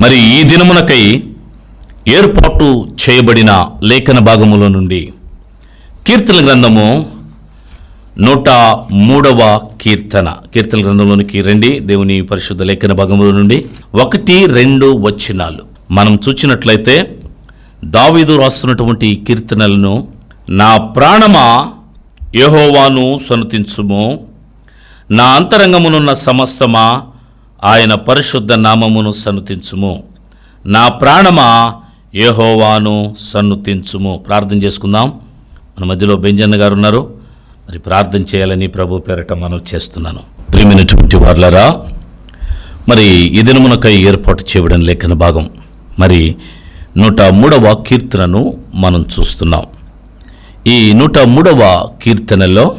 మరి ఈ దినమునకై ఏర్పాటు చేయబడిన లేఖన భాగములో నుండి కీర్తన గ్రంథము నూట మూడవ కీర్తన. కీర్తన గ్రంథంలోనికి రండి. దేవుని పరిశుద్ధ లేఖన భాగముల నుండి ఒకటి రెండు వచ్చినాలు మనం చూచినట్లయితే దావీదు రాస్తున్నటువంటి కీర్తనలను నా ప్రాణమా యహోవాను సనుతించుము నా అంతరంగమునున్న సమస్తమా ఆయన పరిశుద్ధ నామమును సన్నుతించుము. నా ప్రాణమా ఏహోవాను సన్నుతించుము. ప్రార్థన చేసుకుందాం. మన మధ్యలో బెంజన్న గారు ఉన్నారు. మరి ప్రార్థన చేయాలని ప్రభు పేరట మనం చేస్తున్నాను. ప్రియమైనటువంటి వార్లరా మరి ఈ దినమునకై ఏర్పాటు చేయడం లేఖన భాగం. మరి నూట మూడవ కీర్తనను మనం చూస్తున్నాం. ఈ నూట మూడవ కీర్తనలో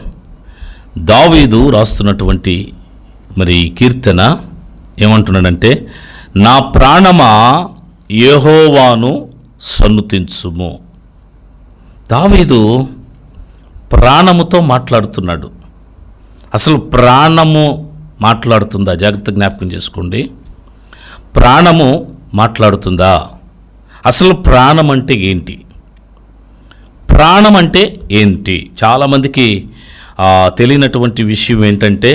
దావీదు రాస్తున్నటువంటి మరి కీర్తన ఏమంటున్నాడంటే నా ప్రాణమా యహోవాను సన్నుతించుము. దావీదు ప్రాణముతో మాట్లాడుతున్నాడు. అసలు ప్రాణము మాట్లాడుతుందా? జాగ్రత్త జ్ఞాపకం చేసుకోండి. ప్రాణము మాట్లాడుతుందా? అసలు ప్రాణం అంటే ఏంటి? ప్రాణం అంటే ఏంటి? చాలామందికి తెలియనటువంటి విషయం ఏంటంటే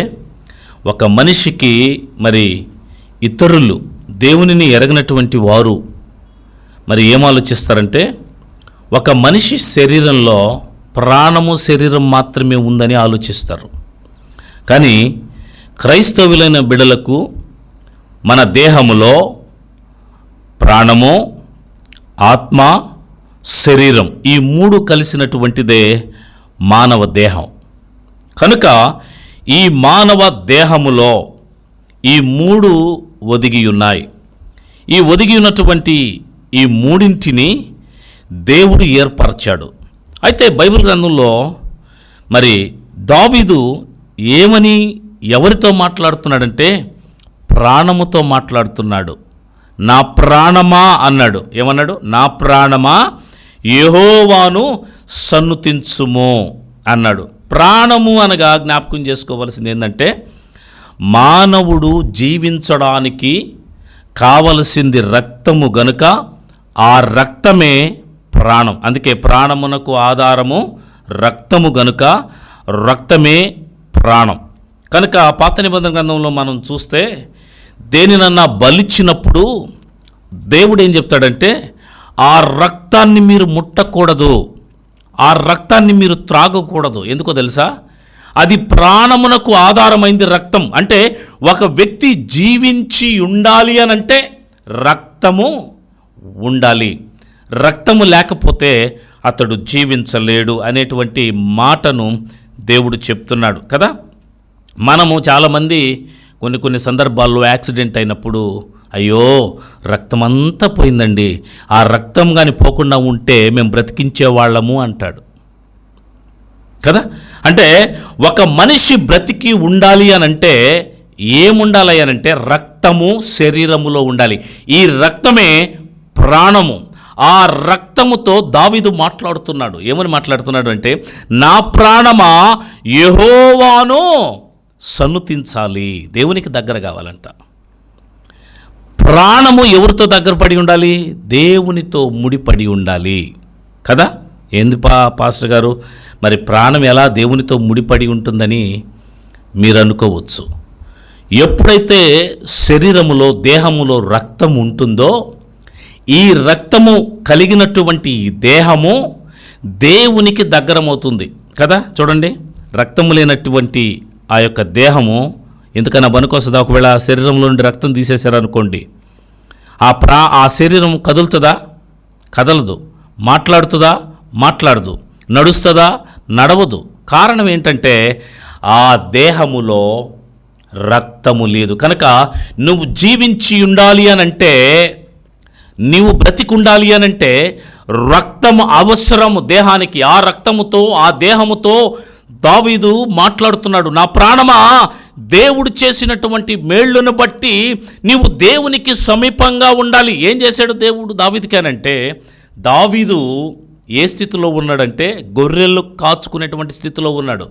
ఒక మనిషికి మరి ఇతరులు దేవునిని ఎరగనటువంటి వారు మరి ఏం ఆలోచిస్తారంటే ఒక మనిషి శరీరంలో ప్రాణము శరీరం మాత్రమే ఉందని ఆలోచిస్తారు. కానీ క్రైస్తవులైన బిడలకు మన దేహములో ప్రాణము ఆత్మ శరీరం ఈ మూడు కలిసినటువంటిదే మానవ దేహం. కనుక ఈ మానవ దేహములో ఈ మూడు ఒదిగియున్నాయి. ఈ ఒదిగి ఉన్నటువంటి ఈ మూడింటిని దేవుడు ఏర్పరచాడు. అయితే బైబిల్ గ్రంథంలో మరి దావీదు ఏమని ఎవరితో మాట్లాడుతున్నాడంటే ప్రాణముతో మాట్లాడుతున్నాడు. నా ప్రాణమా అన్నాడు. ఏమన్నాడు? నా ప్రాణమా యహోవాను సన్నుతించుము అన్నాడు. ప్రాణము అనగా జ్ఞాపకం చేసుకోవలసింది ఏంటంటే మానవుడు జీవించడానికి కావలసింది రక్తము గనుక ఆ రక్తమే ప్రాణం. అందుకే ప్రాణమునకు ఆధారము రక్తము గనుక రక్తమే ప్రాణం. కనుక పాత నిబంధన గ్రంథంలో మనం చూస్తే దేనినన్నా బలిచ్చినప్పుడు దేవుడు ఏం చెప్తాడంటే ఆ రక్తాన్ని మీరు ముట్టకూడదు. ఆ రక్తాన్ని మీరు త్రాగకూడదు. ఎందుకో తెలుసా? అది ప్రాణమునకు ఆధారమైంది రక్తం. అంటే ఒక వ్యక్తి జీవించి ఉండాలి అని అంటే రక్తము ఉండాలి. రక్తము లేకపోతే అతడు జీవించలేడు అనేటువంటి మాటను దేవుడు చెప్తున్నాడు కదా? మనము చాలామంది కొన్ని కొన్ని సందర్భాల్లో యాక్సిడెంట్ అయినప్పుడు అయ్యో రక్తం అంతా పోయిందండి. ఆ రక్తం కానీ పోకుండా ఉంటే మేము బ్రతికించే వాళ్ళము అంటాడు. కదా? అంటే ఒక మనిషి బ్రతికి ఉండాలి అని అంటే ఏముండాలి అని అంటే రక్తము శరీరములో ఉండాలి. ఈ రక్తమే ప్రాణము. ఆ రక్తముతో దావీదు మాట్లాడుతున్నాడు. ఏమని మాట్లాడుతున్నాడు అంటే నా ప్రాణమా యహోవాను సన్నుతించాలి దేవునికి దగ్గర కావాలంట. ప్రాణము ఎవరితో దగ్గర పడి ఉండాలి? దేవునితో ముడిపడి ఉండాలి. కదా? ఏంది పా పాస్టర్ గారు? మరి ప్రాణం ఎలా దేవునితో ముడిపడి ఉంటుందని మీరు అనుకోవచ్చు ఎప్పుడైతే శరీరములో దేహములో రక్తం ఉంటుందో ఈ రక్తము కలిగినటువంటి దేహము దేవునికి దగ్గరమవుతుంది. కదా? చూడండి. రక్తము లేనటువంటి ఆ యొక్క దేహము ఎందుకన్నా పనికొస్తుందా ఒకవేళ శరీరంలో నుండి రక్తం తీసేశారనుకోండి. ఆ ప్రా ఆ శరీరం కదులుతుందా? కదలదు. మాట్లాడుతుందా? మాట్లాడదు. నడుస్తుందా? నడవదు. కారణం ఏంటంటే ఆ దేహములో రక్తము లేదు. కనుక నువ్వు జీవించి ఉండాలి అని అంటే నీవు బ్రతికుండాలి అని అంటే రక్తము అవసరము. దేహానికి ఆ రక్తముతో ఆ దేహముతో దావీదు మాట్లాడుతున్నాడు. నా ప్రాణమా దేవుడు చేసినటువంటి మేళ్ళను బట్టి నీవు దేవునికి సమీపంగా ఉండాలి. ఏం చేశాడు దేవుడు దావీదికేనంటే దావీదు ఏ స్థితిలో ఉన్నాడంటే గొర్రెలు కాచుకునేటువంటి స్థితిలో ఉన్నాడు.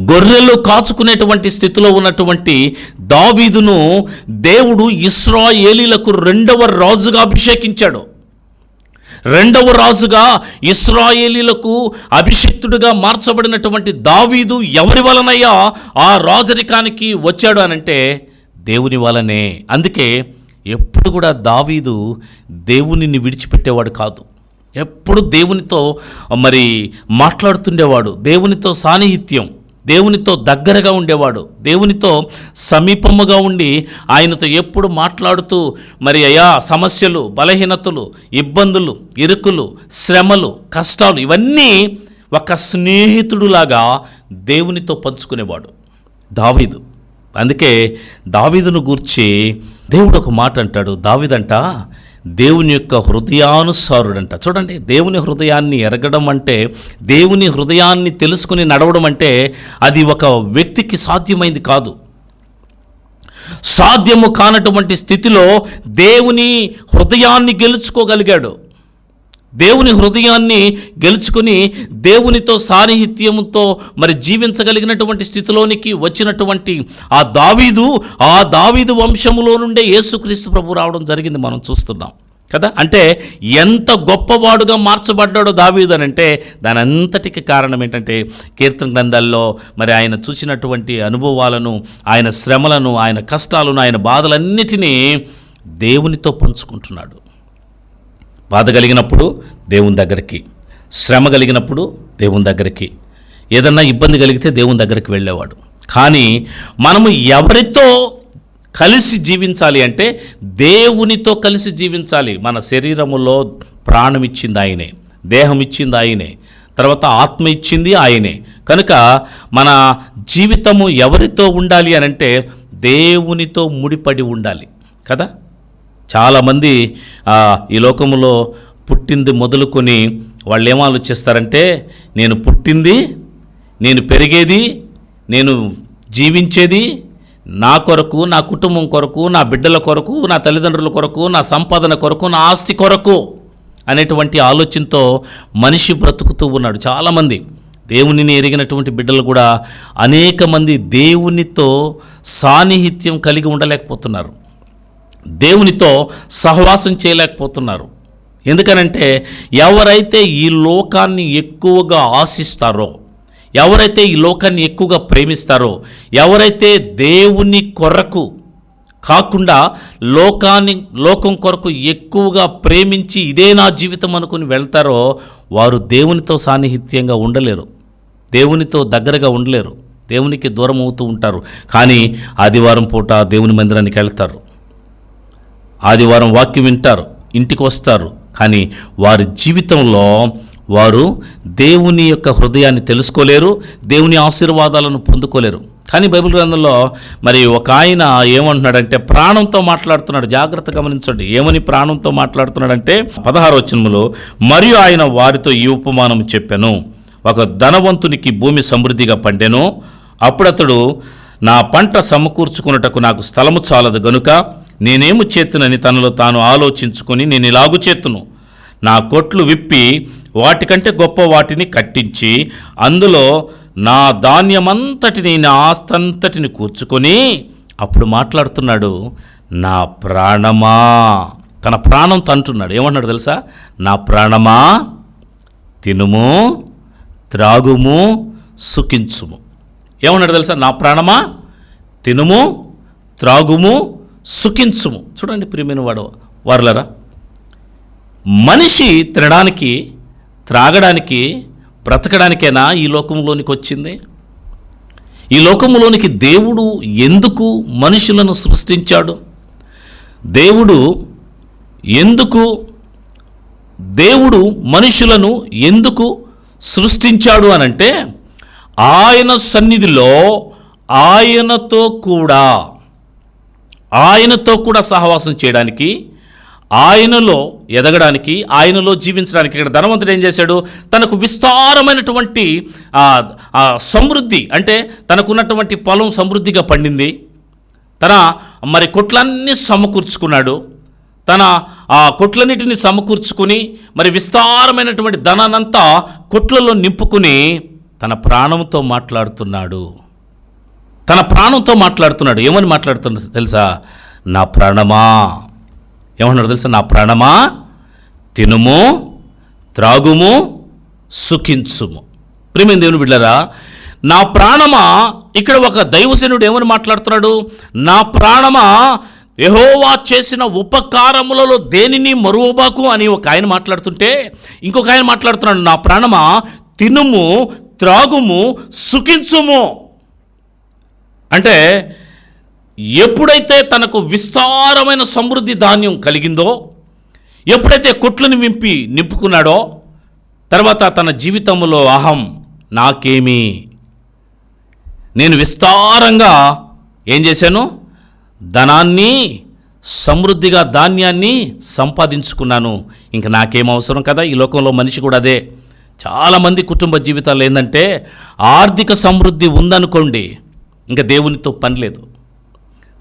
గొర్రెలు కాచుకునేటువంటి స్థితిలో ఉన్నటువంటి దావీదును దేవుడు ఇస్రాయేలీలకు రెండవ రాజుగా అభిషేకించాడు. రెండవ రాజుగా ఇస్రాయేలీలకు అభిషిక్తుడిగా మార్చబడినటువంటి దావీదు ఎవరి వలనయ్యా? ఆ రాజరికానికి వచ్చాడు అనంటే దేవుని వలనే. అందుకే ఎప్పుడు కూడా దావీదు దేవునిని విడిచిపెట్టేవాడు కాదు. ఎప్పుడు దేవునితో మరి మాట్లాడుతుండేవాడు దేవునితో సాన్నిహిత్యం దేవునితో దగ్గరగా ఉండేవాడు దేవునితో సమీపముగా ఉండి ఆయనతో ఎప్పుడు మాట్లాడుతూ మరి అయా సమస్యలు బలహీనతలు ఇబ్బందులు ఇరుకులు శ్రమలు కష్టాలు ఇవన్నీ ఒక స్నేహితుడులాగా దేవునితో పంచుకునేవాడు. దావీదు. అందుకే దావీదును గూర్చి దేవుడు ఒక మాట అంటాడు దావీదంట దేవుని యొక్క హృదయానుసారుడంట. చూడండి దేవుని హృదయాన్ని ఎరగడం అంటే దేవుని హృదయాన్ని తెలుసుకుని నడవడం అంటే అది ఒక వ్యక్తికి సాధ్యమైంది కాదు. సాధ్యము కానటువంటి స్థితిలో దేవుని హృదయాన్ని గెలుచుకోగలిగాడు. దేవుని హృదయాన్ని గెలుచుకుని దేవునితో సాన్నిహిత్యంతో మరి జీవించగలిగినటువంటి స్థితిలోనికి వచ్చినటువంటి ఆ దావీదు ఆ దావీదు వంశములో నుండే యేసుక్రీస్తు ప్రభు రావడం జరిగింది మనం చూస్తున్నాం. కదా? అంటే ఎంత గొప్పవాడుగా మార్చబడ్డాడో దావీదు అని అంటే దాని అంతటికి కారణం ఏంటంటే కీర్తన గ్రంథాల్లో మరి ఆయన చూసినటువంటి అనుభవాలను ఆయన శ్రమలను ఆయన కష్టాలను ఆయన బాధలన్నిటినీ దేవునితో పంచుకుంటున్నాడు. బాధ కలిగినప్పుడు దేవుని దగ్గరికి శ్రమ కలిగినప్పుడు దేవుని దగ్గరికి ఏదన్నా ఇబ్బంది కలిగితే దేవుని దగ్గరికి వెళ్ళేవాడు. కానీ మనము ఎవరితో కలిసి జీవించాలి అంటే దేవునితో కలిసి జీవించాలి. మన శరీరములో ప్రాణం ఇచ్చింది ఆయనే దేహం ఇచ్చింది ఆయనే తర్వాత ఆత్మ ఇచ్చింది ఆయనే. కనుక మన జీవితము ఎవరితో ఉండాలి అని అంటే దేవునితో ముడిపడి ఉండాలి. కదా? చాలామంది ఈ లోకములో పుట్టింది మొదలుకొని వాళ్ళు ఏం ఆలోచిస్తారంటే నేను పుట్టింది నేను పెరిగేది నేను జీవించేది నా కొరకు నా కుటుంబం కొరకు నా బిడ్డల కొరకు నా తల్లిదండ్రుల కొరకు నా సంపాదన కొరకు నా ఆస్తి కొరకు అనేటువంటి ఆలోచనతో మనిషి బ్రతుకుతూ ఉన్నాడు. చాలామంది దేవునిని ఎరిగినటువంటి బిడ్డలు కూడా అనేక మంది దేవునితో సాన్నిహిత్యం కలిగి ఉండలేకపోతున్నారు. దేవునితో సహవాసం చేయలేకపోతున్నారు. ఎందుకనంటే ఎవరైతే ఈ లోకాన్ని ఎక్కువగా ఆశిస్తారో ఎవరైతే ఈ లోకాన్ని ఎక్కువగా ప్రేమిస్తారో ఎవరైతే దేవుని కొరకు కాకుండా లోకాన్ని లోకం కొరకు ఎక్కువగా ప్రేమించి ఇదే నా జీవితం అనుకుని వెళ్తారో వారు దేవునితో సాన్నిహిత్యంగా ఉండలేరు. దేవునితో దగ్గరగా ఉండలేరు. దేవునికి దూరం అవుతూ ఉంటారు. కానీ ఆదివారం పూట దేవుని మందిరానికి వెళ్తారు. ఆదివారం వాక్యం వింటారు ఇంటికి వస్తారు. కానీ వారి జీవితంలో వారు దేవుని యొక్క హృదయాన్ని తెలుసుకోలేరు దేవుని ఆశీర్వాదాలను పొందుకోలేరు. కానీ బైబిల్ గ్రంథంలో మరి ఒక ఆయన ఏమంటున్నాడంటే ప్రాణంతో మాట్లాడుతున్నాడు. జాగ్రత్త గమనించండి. ఏమని ప్రాణంతో మాట్లాడుతున్నాడంటే పదహారు వచనములో మరియు ఆయన వారితో ఈ ఉపమానం చెప్పాను. ఒక ధనవంతునికి భూమి సమృద్ధిగా పండెను. అప్పుడతడు నా పంట సమకూర్చుకున్నటకు నాకు స్థలము చాలదు గనుక నేనేము చేతునని తనలో తాను ఆలోచించుకొని నేను ఇలాగు చేతును. నా కొట్లు విప్పి వాటికంటే గొప్ప వాటిని కట్టించి అందులో నా ధాన్యమంతటిని నా ఆస్తంతటిని కూర్చుకొని అప్పుడు మాట్లాడుతున్నాడు నా ప్రాణమా? తన ప్రాణం తంటున్నాడు. ఏమన్నాడు తెలుసా? నా ప్రాణమా? తినుము త్రాగుము సుఖించుము. ఏమన్నాడు తెలుసా? నా ప్రాణమా? తినుము త్రాగుము సుఖించుము. చూడండి ప్రియమైన వాడు వారులరా మనిషి తినడానికి త్రాగడానికి బ్రతకడానికైనా ఈ లోకంలోనికి వచ్చింది. ఈ లోకంలోనికి దేవుడు ఎందుకు మనుషులను సృష్టించాడు? దేవుడు ఎందుకు దేవుడు మనుషులను ఎందుకు సృష్టించాడు అనంటే ఆయన సన్నిధిలో ఆయనతో కూడా ఆయనతో కూడా సహవాసం చేయడానికి ఆయనలో ఎదగడానికి ఆయనలో జీవించడానికి ఇక్కడ ధనవంతుడు ఏం చేశాడు? తనకు విస్తారమైనటువంటి సమృద్ధి అంటే తనకున్నటువంటి పొలం సమృద్ధిగా పండింది. తన మరి కొట్లన్నీ సమకూర్చుకున్నాడు. తన ఆ కొట్లన్నిటిని సమకూర్చుకుని మరి విస్తారమైనటువంటి ధనానంతా కొట్లలో నింపుకుని తన ప్రాణంతో మాట్లాడుతున్నాడు. తన ప్రాణంతో మాట్లాడుతున్నాడు. ఏమని మాట్లాడుతున్నాడు తెలుసా? నా ప్రాణమా. ఏమన్నాడు తెలుసా? నా ప్రాణమా? తినుము త్రాగుము సుఖించుము. ప్రేమ దేవుని బిడ్డరా నా ప్రాణమా? ఇక్కడ ఒక దైవసేనుడు ఏమని మాట్లాడుతున్నాడు? నా ప్రాణమా? యహోవా చేసిన ఉపకారములలో దేనిని మరువబాకు అని ఒక ఆయన మాట్లాడుతుంటే ఇంకొక ఆయన మాట్లాడుతున్నాడు. నా ప్రాణమా? తినుము త్రాగుము సుఖించుము. అంటే ఎప్పుడైతే తనకు విస్తారమైన సమృద్ధి ధాన్యం కలిగిందో ఎప్పుడైతే కొట్లను వింపి నింపుకున్నాడో తర్వాత తన జీవితంలో అహం నాకేమి. నేను విస్తారంగా ఏం చేశాను? ధనాన్ని సమృద్ధిగా ధాన్యాన్ని సంపాదించుకున్నాను. ఇంక నాకేం అవసరం కదా? ఈ లోకంలో మనిషి కూడా అదే. చాలామంది కుటుంబ జీవితాలు ఏంటంటే ఆర్థిక సమృద్ధి ఉందనుకోండి ఇంకా దేవునితో పని లేదు.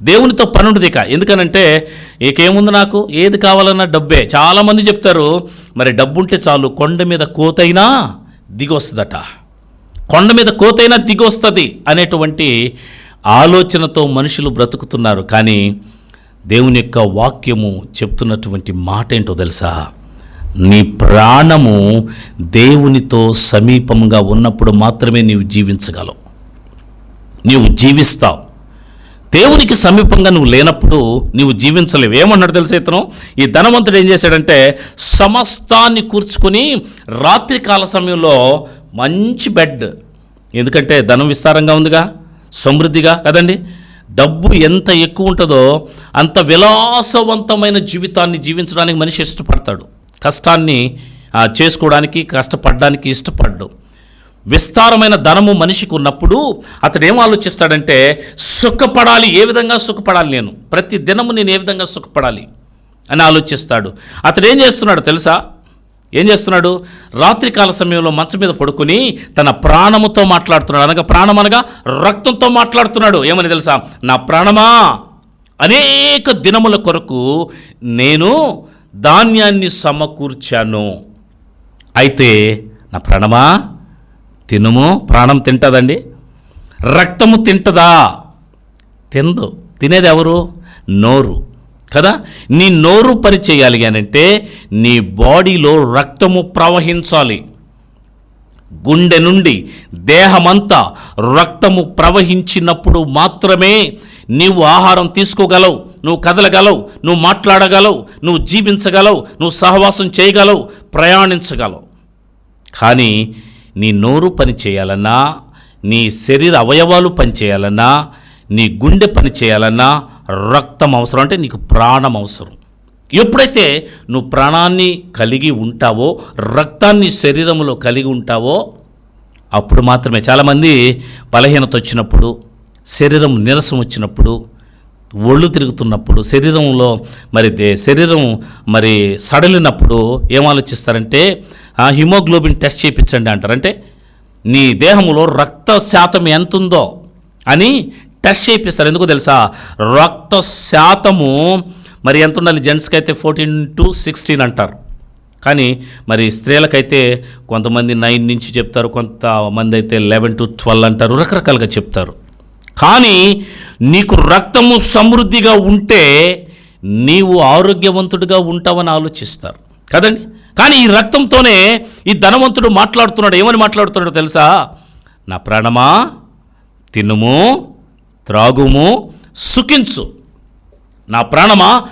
దేవునితో పని ఉండదు ఇక. ఎందుకనంటే ఇకేముంది నాకు? ఏది కావాలన్నా డబ్బే. చాలామంది చెప్తారు మరి డబ్బు ఉంటే చాలు కొండ మీద కోతైనా దిగొస్తుందట. కొండ మీద కోతైనా దిగొస్తుంది అనేటువంటి ఆలోచనతో మనుషులు బ్రతుకుతున్నారు. కానీ దేవుని యొక్క వాక్యము చెప్తున్నటువంటి మాట ఏంటో తెలుసా? నీ ప్రాణము దేవునితో సమీపంగా ఉన్నప్పుడు మాత్రమే నీవు జీవించగలవు. నీవు జీవిస్తావు. దేవునికి సమీపంగా నువ్వు లేనప్పుడు నువ్వు జీవించలేవు. ఏమన్నాడు తెలుసా ఇతను? ఈ ధనవంతుడు ఏం చేశాడంటే సమస్తాన్ని కూర్చుకొని రాత్రికాల సమయంలో మంచి బెడ్ ఎందుకంటే ధనం విస్తారంగా ఉందిగా సమృద్ధిగా కదండి. డబ్బు ఎంత ఎక్కువ ఉంటుందో అంత విలాసవంతమైన జీవితాన్ని జీవించడానికి మనిషి ఇష్టపడతాడు. కష్టాన్ని చేసుకోవడానికి కష్టపడడానికి ఇష్టపడ్డు. విస్తారమైన ధనము మనిషికి ఉన్నప్పుడు అతడు ఏం ఆలోచిస్తాడంటే సుఖపడాలి ఏ విధంగా సుఖపడాలి నేను? ప్రతి దినము నేను ఏ విధంగా సుఖపడాలి? అని ఆలోచిస్తాడు. అతడు ఏం చేస్తున్నాడు తెలుసా? ఏం చేస్తున్నాడు? రాత్రికాల సమయంలో మంచం మీద పడుకుని తన ప్రాణముతో మాట్లాడుతున్నాడు. అనగా ప్రాణం అనగా రక్తంతో మాట్లాడుతున్నాడు. ఏమని తెలుసా? నా ప్రాణమా? అనేక దినముల కొరకు నేను ధాన్యాన్ని సమకూర్చాను. అయితే నా ప్రాణమా? తినుము ప్రాణం తింటదండి. రక్తము తింటదా? తిందు. తినేది ఎవరు నోరు. కదా? నీ నోరు పని చేయాలి అంటే నీ బాడీలో రక్తము ప్రవహించాలి. గుండె నుండి దేహమంతా రక్తము ప్రవహించినప్పుడు మాత్రమే నీవు ఆహారం తీసుకోగలవు నువ్వు కదలగలవు నువ్వు మాట్లాడగలవు నువ్వు జీవించగలవు నువ్వు సహవాసం చేయగలవు ప్రయాణించగలవు. కానీ నీ నోరు పని చేయాలన్నా నీ శరీర అవయవాలు పని చేయాలన్నా నీ గుండె పని చేయాలన్నా రక్తం అవసరం అంటే నీకు ప్రాణం అవసరం. ఎప్పుడైతే నువ్వు ప్రాణాన్ని కలిగి ఉంటావో రక్తాన్ని శరీరంలో కలిగి ఉంటావో అప్పుడు మాత్రమే. చాలామంది బలహీనత వచ్చినప్పుడు శరీరం నీరసం వచ్చినప్పుడు ఒళ్ళు తిరుగుతున్నప్పుడు శరీరంలో మరి దే- శరీరం మరి సడలినప్పుడు ఏం ఆలోచిస్తారంటే ఆ, హిమోగ్లోబిన్ టెస్ట్ చేయించండి అంటారు. అంటే నీ దేహంలో రక్త శాతం ఎంత ఉందో అని టెస్ట్ చేయిస్తారు ఎందుకు తెలుసా? రక్త శాతము మరి ఎంత ఉండాలి జెంట్స్కి అయితే ఫోర్టీన్ టు సిక్స్టీన్ అంటారు. కానీ మరి స్త్రీలకైతే కొంతమంది నైన్ నుంచి చెప్తారు కొంతమంది అయితే లెవెన్ టు ట్వెల్వ్ అంటారు రకరకాలుగా చెప్తారు. కానీ నీకు రక్తము సమృద్ధిగా ఉంటే నీవు ఆరోగ్యవంతుడిగా ఉంటావని ఆలోచిస్తారు. కదండి? కానీ ఈ రక్తంతోనే ఈ ధనవంతుడు మాట్లాడుతున్నాడు. ఏమని మాట్లాడుతున్నాడో తెలుసా? నా ప్రాణమా? తినుము త్రాగుము సుఖించు. నా ప్రాణమా?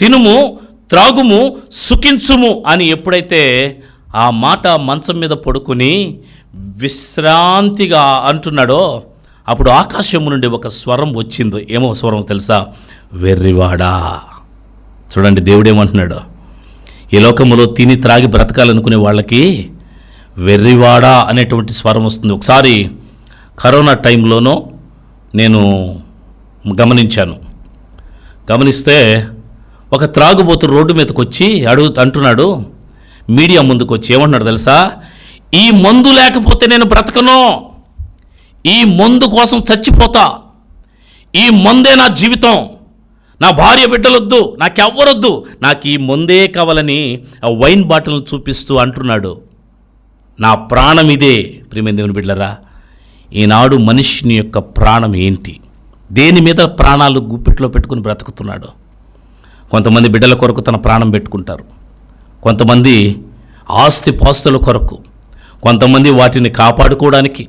తినుము త్రాగుము సుఖించుము అని ఎప్పుడైతే ఆ మాట మంచం మీద పడుకుని విశ్రాంతిగా అంటున్నాడో అప్పుడు ఆకాశము నుండి ఒక స్వరం వచ్చింది. ఏమో స్వరం తెలుసా? వెర్రివాడా. చూడండి దేవుడేమంటున్నాడు ఈ లోకములో తిని త్రాగి బ్రతకాలనుకునే వాళ్ళకి వెర్రివాడా అనేటువంటి స్వరం వస్తుంది. ఒకసారి కరోనా టైంలోనో నేను గమనించాను. గమనిస్తే ఒక త్రాగుబోతు రోడ్డు మీదకి వచ్చి అడుగు అంటున్నాడు మీడియా ముందుకు వచ్చి ఏమంటున్నాడు తెలుసా? ఈ మందు లేకపోతే నేను బ్రతకను. ఈ మందు కోసం చచ్చిపోతా. ఈ మందే నా జీవితం. నా భార్య బిడ్డలొద్దు నాకెవ్వరొద్దు నాకు ఈ ముందే కావాలని ఆ వైన్ బాటిల్ని చూపిస్తూ అంటున్నాడు. నా ప్రాణం ఇదే ప్రేమ దేవుని బిడ్డరా ఈనాడు మనిషిని యొక్క ప్రాణం ఏంటి? దేని మీద ప్రాణాలు గుప్పిట్లో పెట్టుకుని బ్రతుకుతున్నాడు? కొంతమంది బిడ్డల కొరకు తన ప్రాణం పెట్టుకుంటారు. కొంతమంది ఆస్తి పాస్తుల కొరకు. కొంతమంది వాటిని కాపాడుకోవడానికి.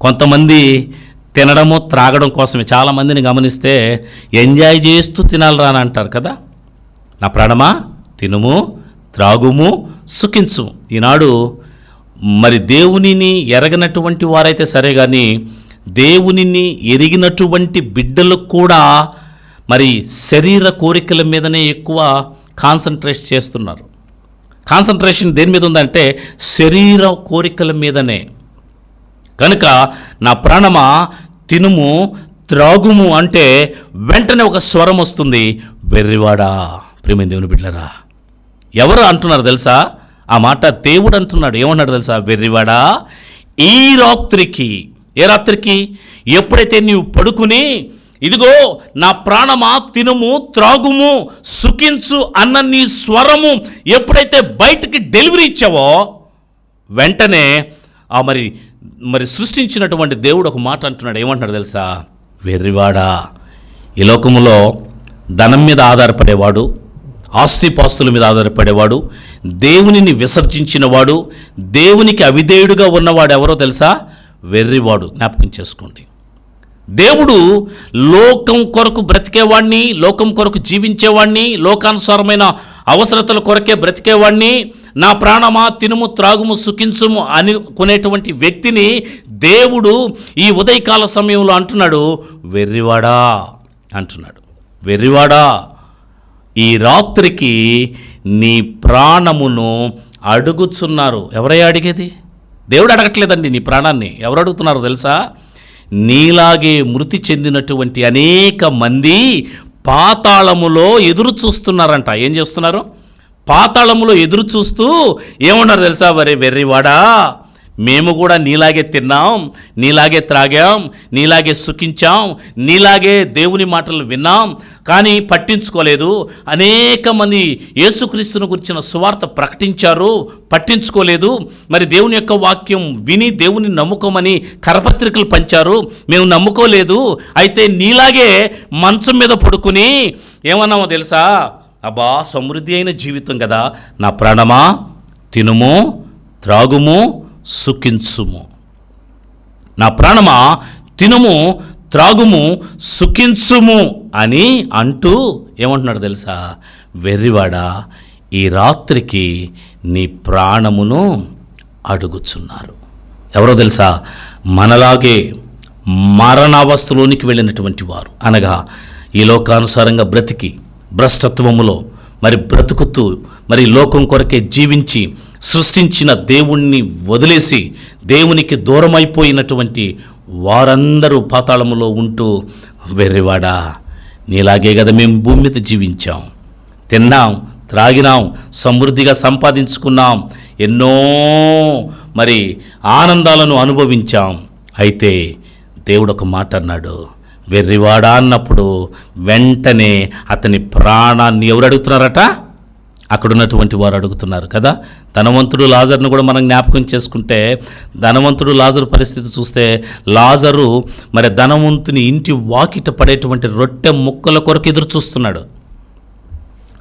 కొంతమంది తినడము త్రాగడం కోసమే. చాలామందిని గమనిస్తే ఎంజాయ్ చేస్తూ తినాలిరా అని అంటారు కదా. నా ప్రాణమా? తినుము త్రాగుము సుఖించు ఈనాడు మరి దేవునిని ఎరగనటువంటి వారైతే సరే కానీ దేవునిని ఎరిగినటువంటి బిడ్డలకు కూడా మరి శరీర కోరికల మీదనే ఎక్కువ కాన్సన్ట్రేట్ చేస్తున్నారు. కాన్సన్ట్రేషన్ దేని మీద ఉందంటే శరీర కోరికల మీదనే. కనుక నా ప్రాణమా తినుము త్రాగుము అంటే వెంటనే ఒక స్వరం వస్తుంది. వెర్రివాడా. ప్రేమ దేవుని బిడ్డలరా ఎవరు అంటున్నారు తెలుసా? ఆ మాట దేవుడు అంటున్నాడు. ఏమన్నాడు తెలుసా? వెర్రివాడా ఈ రాత్రికి ఏ రాత్రికి? ఎప్పుడైతే నీవు పడుకుని ఇదిగో నా ప్రాణమా తినుము త్రాగుము సుఖించు అన్న నీ స్వరము ఎప్పుడైతే బయటికి డెలివరీ ఇచ్చావో వెంటనే ఆ మరి మరి సృష్టించినటువంటి దేవుడు ఒక మాట అంటున్నాడు. ఏమంటున్నాడు తెలుసా? వెర్రివాడా ఈ లోకములో ధనం మీద ఆధారపడేవాడు ఆస్తిపాస్తుల మీద ఆధారపడేవాడు దేవునిని విసర్జించినవాడు దేవునికి అవిధేయుడుగా ఉన్నవాడు ఎవరో తెలుసా? వెర్రివాడు. జ్ఞాపకం చేసుకోండి. దేవుడు లోకం కొరకు బ్రతికేవాడిని లోకం కొరకు జీవించేవాడిని లోకానుసారమైన అవసరతల కొరకే బ్రతికేవాడిని నా ప్రాణమా తినుము త్రాగుము సుఖించుము అనుకునేటువంటి వ్యక్తిని దేవుడు ఈ ఉదయకాల సమయంలో అంటున్నాడు వెర్రివాడా అంటున్నాడు. వెర్రివాడా ఈ రాత్రికి నీ ప్రాణమును అడుగుచున్నారు. ఎవరై అడిగేది? దేవుడు అడగట్లేదండి నీ ప్రాణాన్ని. ఎవరు అడుగుతున్నారో తెలుసా? నీలాగే మృతి చెందినటువంటి అనేక మంది పాతాళములో ఎదురు చూస్తున్నారంట. ఏం చేస్తున్నారు? పాతాళములో ఎదురు చూస్తూ ఏమన్నారు తెలుసా? వరే వెర్రివాడా మేము కూడా నీలాగే తిన్నాం నీలాగే త్రాగాం నీలాగే సుఖించాం నీలాగే దేవుని మాటలు విన్నాం కానీ పట్టించుకోలేదు. అనేక మంది యేసుక్రీస్తును గురించిన సువార్త ప్రకటించారు. పట్టించుకోలేదు. మరి దేవుని యొక్క వాక్యం విని దేవుని నమ్ముకోమని కరపత్రికలు పంచారు. మేము నమ్ముకోలేదు. అయితే నీలాగే మంచం మీద పడుకుని ఏమన్నామో తెలుసా? అబ్బా సమృద్ధి అయిన జీవితం కదా. నా ప్రాణమా? తినుము త్రాగుము సుఖించుము. నా ప్రాణమా? తినుము త్రాగుము సుఖించుము అని అంటూ ఏమంటున్నాడు తెలుసా? వెర్రివాడా ఈ రాత్రికి నీ ప్రాణమును అడుగుచున్నారు. ఎవరో తెలుసా? మనలాగే మరణావస్థలోనికి వెళ్ళినటువంటి వారు. అనగా ఈ లోకానుసారంగా బ్రతికి భ్రష్టత్వములో మరి బ్రతుకుతూ మరి లోకం కొరకే జీవించి సృష్టించిన దేవుణ్ణి వదిలేసి దేవునికి దూరమైపోయినటువంటి వారందరూ పాతాళములో ఉంటూ వెర్రివాడా నీలాగే కదా మేము భూమి మీద జీవించాం. తిన్నాం త్రాగినాం సమృద్ధిగా సంపాదించుకున్నాం ఎన్నో మరి ఆనందాలను అనుభవించాం. అయితే దేవుడు ఒక మాట అన్నాడు వెర్రివాడా అన్నప్పుడు వెంటనే అతని ప్రాణాన్ని ఎవరు అడుగుతున్నారట? అక్కడున్నటువంటి వారు అడుగుతున్నారు కదా? ధనవంతుడు లాజర్ను కూడా మనం జ్ఞాపకం చేసుకుంటే ధనవంతుడు లాజరు పరిస్థితి చూస్తే లాజరు మరి ధనవంతుని ఇంటి వాకిట పడేటువంటి రొట్టె ముక్కల కొరకు ఎదురు చూస్తున్నాడు.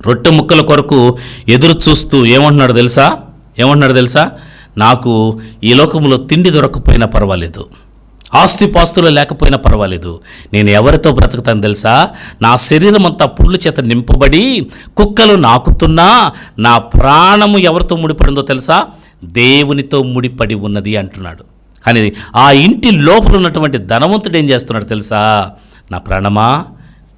రొట్టె ముక్కల కొరకు ఎదురు చూస్తూ ఏమంటున్నాడు తెలుసా? ఏమంటున్నాడు తెలుసా? నాకు ఈ లోకంలో తిండి దొరకకపోయినా పర్వాలేదు. ఆస్తిపాస్తులు లేకపోయినా పర్వాలేదు. నేను ఎవరితో బ్రతుకుతాను తెలుసా? నా శరీరం అంతా పుండ్ల చేత నింపబడి కుక్కలు నాకుతున్నా నా ప్రాణము ఎవరితో ముడిపడిందో తెలుసా? దేవునితో ముడిపడి ఉన్నది అంటున్నాడు. కానీ ఆ ఇంటి లోపల ఉన్నటువంటి ధనవంతుడు ఏం చేస్తున్నాడు తెలుసా? నా ప్రాణమా?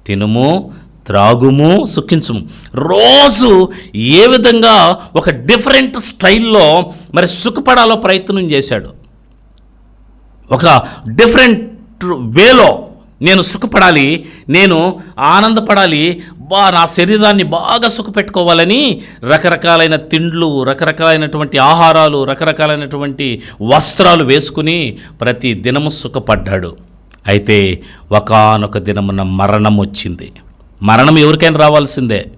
తినుము త్రాగుము సుఖించుము. రోజు ఏ విధంగా ఒక డిఫరెంట్ స్టైల్లో మరి సుఖపడాలో ప్రయత్నం చేశాడు. ఒక డిఫరెంట్ వేలో నేను సుఖపడాలి నేను ఆనందపడాలి బా నా శరీరాన్ని బాగా సుఖపెట్టుకోవాలని రకరకాలైన తిండ్లు రకరకాలైనటువంటి ఆహారాలు రకరకాలైనటువంటి వస్త్రాలు వేసుకుని ప్రతి దినము సుఖపడ్డాడు. అయితే ఒకానొక దినమున మరణం వచ్చింది. మరణం ఎవరికైనా రావాల్సిందే.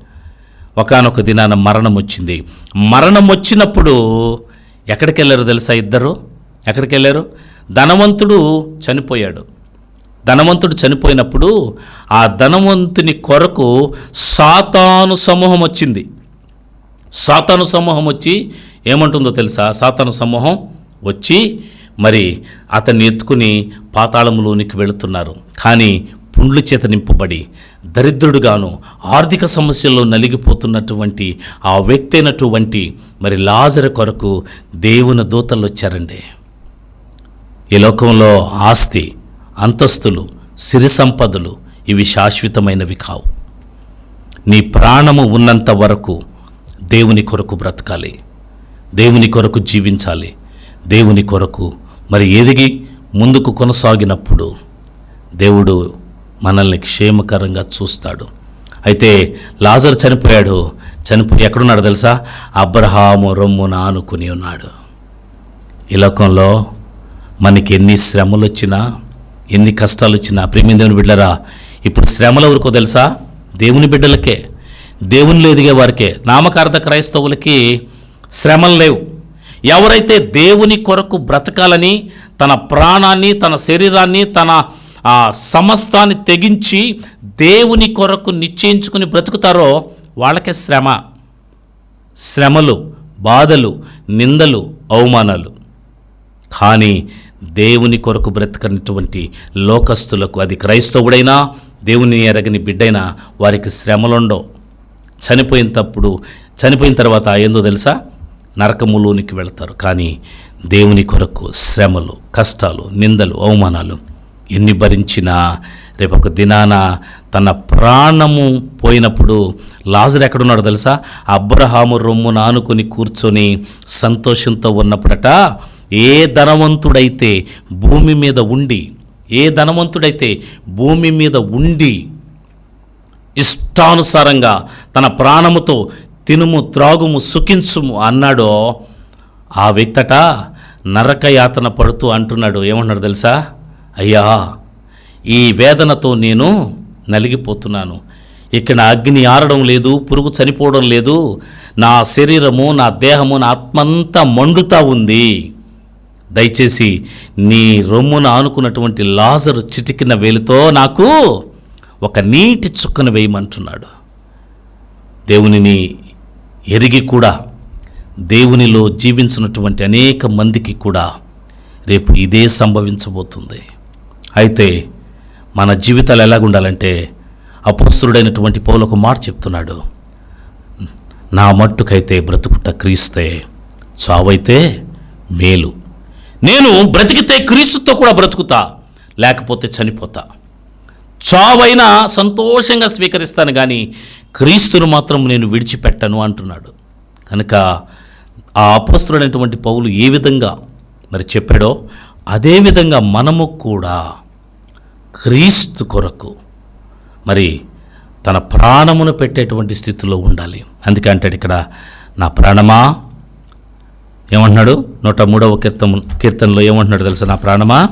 ఒకానొక దినాన మరణం వచ్చింది. మరణం వచ్చినప్పుడు ఎక్కడికి వెళ్ళారు తెలుసా ఇద్దరు? ఎక్కడికి వెళ్ళారు ధనవంతుడు చనిపోయాడు. ధనవంతుడు చనిపోయినప్పుడు ఆ ధనవంతుని కొరకు సాతాను సమూహం వచ్చింది. సాతాను సమూహం వచ్చి ఏమంటుందో తెలుసా? సాతాను సమూహం వచ్చి మరి అతన్ని ఎత్తుకుని పాతాళంలోనికి వెళుతున్నారు. కానీ పుండ్లు చేత నింపబడి దరిద్రుడుగాను ఆర్థిక సమస్యల్లో నలిగిపోతున్నటువంటి ఆ వ్యక్తి అయినటువంటి మరి లాజరు కొరకు దేవుని దూతలు వచ్చారండి. ఈ లోకంలో ఆస్తి అంతస్తులు సిరి సంపదలు ఇవి శాశ్వతమైనవి కావు. నీ ప్రాణము ఉన్నంత వరకు దేవుని కొరకు బ్రతకాలి. దేవుని కొరకు జీవించాలి. దేవుని కొరకు మరి ఎదిగి ముందుకు కొనసాగినప్పుడు దేవుడు మనల్ని క్షేమకరంగా చూస్తాడు. అయితే లాజర్ చనిపోయాడు. చనిపోయి ఎక్కడున్నాడు తెలుసా? అబ్రహాము రొమ్మున ఆనుకుని ఉన్నాడు. ఈ లోకంలో మనకి ఎన్ని శ్రమలు వచ్చినా ఎన్ని కష్టాలు వచ్చినా ప్రేమి దేవుని బిడ్డరా ఇప్పుడు శ్రమలు ఎవరికో తెలుసా? దేవుని బిడ్డలకే దేవునిలో ఎదిగే వారికే నామకార్థ క్రైస్తవులకి శ్రమలు లేవు. ఎవరైతే దేవుని కొరకు బ్రతకాలని తన ప్రాణాన్ని తన శరీరాన్ని తన ఆ సమస్తాన్ని తెగించి దేవుని కొరకు నిశ్చయించుకుని బ్రతుకుతారో వాళ్ళకే శ్రమ. శ్రమలు బాధలు నిందలు అవమానాలు. కానీ దేవుని కొరకు బ్రతకనటువంటి లోకస్తులకు అది క్రైస్తవుడైనా దేవుని ఎరగని బిడ్డైనా వారికి శ్రమలుండవు. చనిపోయిన తప్పుడు చనిపోయిన తర్వాత ఏందో తెలుసా? నరకములోనికి వెళతారు. కానీ దేవుని కొరకు శ్రమలు కష్టాలు నిందలు అవమానాలు ఎన్ని భరించినా రేపు ఒక దినాన తన ప్రాణము పోయినప్పుడు లాజర్ ఎక్కడున్నాడు తెలుసా? అబ్రహాము రొమ్మును ఆనుకొని కూర్చొని సంతోషంతో ఉన్నప్పుడట ఏ ధనవంతుడైతే భూమి మీద ఉండి ఏ ధనవంతుడైతే భూమి మీద ఉండి ఇష్టానుసారంగా తన ప్రాణముతో తినుము త్రాగుము సుఖించుము అన్నాడో ఆ వ్యక్తట నరకయాతన పడుతూ అంటున్నాడు. ఏమన్నాడు తెలుసా? అయ్యా ఈ వేదనతో నేను నలిగిపోతున్నాను. ఇక్కడ అగ్ని ఆరడం లేదు పురుగు చనిపోవడం లేదు. నా శరీరము నా దేహము నా ఆత్మంతా మండుతా ఉంది. దయచేసి నీ రొమ్మున ఆనుకున్నటువంటి లాజరు చిటికిన వేలుతో నాకు ఒక నీటి చుక్కను వేయమంటున్నాడు. దేవునిని ఎరిగి కూడా దేవునిలో జీవించినటువంటి అనేక మందికి కూడా రేపు ఇదే సంభవించబోతుంది. అయితే మన జీవితాలు ఎలాగుండాలంటే అపుస్తుడైనటువంటి పౌలకు మాట చెప్తున్నాడు. నా మట్టుకైతే బ్రతుకుట క్రీస్తే చావైతే మేలు. నేను బ్రతికితే క్రీస్తుతో కూడా బ్రతుకుతా లేకపోతే చనిపోతా. చావైనా సంతోషంగా స్వీకరిస్తాను కానీ క్రీస్తును మాత్రం నేను విడిచిపెట్టను అంటున్నాడు. కనుక ఆ అపస్తుడైనటువంటి పౌలు ఏ విధంగా మరి చెప్పాడో అదే విధంగా మనము కూడా క్రీస్తు కొరకు మరి తన ప్రాణమును పెట్టేటువంటి స్థితిలో ఉండాలి. అందుకే అంటాడు ఇక్కడ నా ప్రాణమా? ఏమంటున్నాడు? నూట మూడవ కీర్తన కీర్తనలో ఏమంటున్నాడు తెలుసా? నా ప్రాణమా?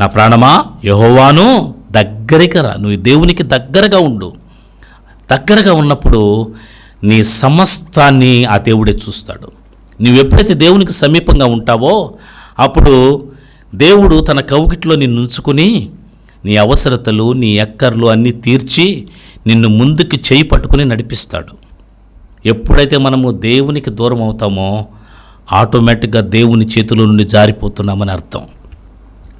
నా ప్రాణమా? యహోవాను దగ్గరికి రా. నువ్వు దేవునికి దగ్గరగా ఉండు. దగ్గరగా ఉన్నప్పుడు నీ సమస్తాన్ని ఆ దేవుడే చూస్తాడు. నువ్వు ఎప్పుడైతే దేవునికి సమీపంగా ఉంటావో అప్పుడు దేవుడు తన కౌగిట్లో నిన్ను ఉంచుకుని నీ అవసరతలు నీ ఎక్కర్లు అన్నీ తీర్చి నిన్ను ముందుకు చేయి పట్టుకుని నడిపిస్తాడు. ఎప్పుడైతే మనము దేవునికి దూరం అవుతామో ఆటోమేటిక్గా దేవుని చేతుల నుండి జారిపోతున్నామని అర్థం.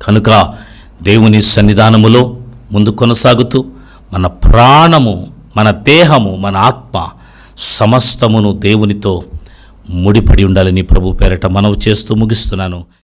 కనుక దేవుని సన్నిధానములో ముందు కొనసాగుతూ మన ప్రాణము మన దేహము మన ఆత్మ సమస్తమును దేవునితో ముడిపడి ఉండాలని ప్రభు పేరట మనవి చేస్తూ ముగిస్తున్నాను.